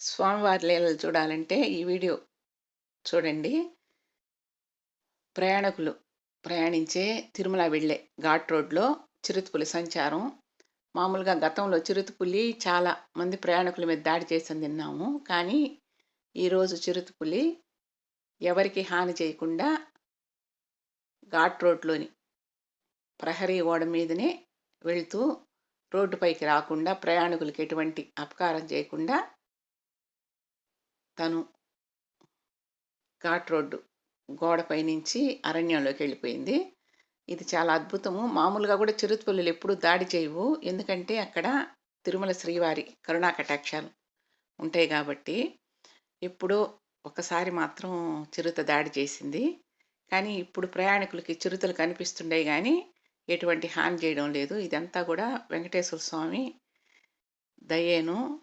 స్వామివారి లీలలు చూడాలంటే ఈ వీడియో చూడండి. ప్రయాణికులు ప్రయాణించే తిరుమల వెళ్ళే ఘాట్ రోడ్లో చిరుతపులి సంచారం. మామూలుగా గతంలో చిరుతపులి చాలా మంది ప్రయాణికుల మీద దాడి చేసింది తిన్నాము కానీ ఈరోజు చిరుతపులి ఎవరికి హాని చేయకుండా ఘాట్ రోడ్లోని ప్రహరీ ఓడ మీదనే వెళ్తూ రోడ్డుపైకి రాకుండా ప్రయాణికులకి ఎటువంటి అపకారం చేయకుండా తను ఘాట్ రోడ్డు గోడపై నుంచి అరణ్యంలోకి వెళ్ళిపోయింది. ఇది చాలా అద్భుతము. మామూలుగా కూడా చిరుతపుల్లులు ఎప్పుడూ దాడి చేయవు. ఎందుకంటే అక్కడ తిరుమల శ్రీవారి కరుణా కటాక్షాలు ఉంటాయి కాబట్టి ఎప్పుడో ఒకసారి మాత్రం చిరుత దాడి చేసింది. కానీ ఇప్పుడు ప్రయాణికులకి చిరుతలు కనిపిస్తుండే కానీ ఎటువంటి హాని చేయడం లేదు. ఇదంతా కూడా వెంకటేశ్వర స్వామి దయేను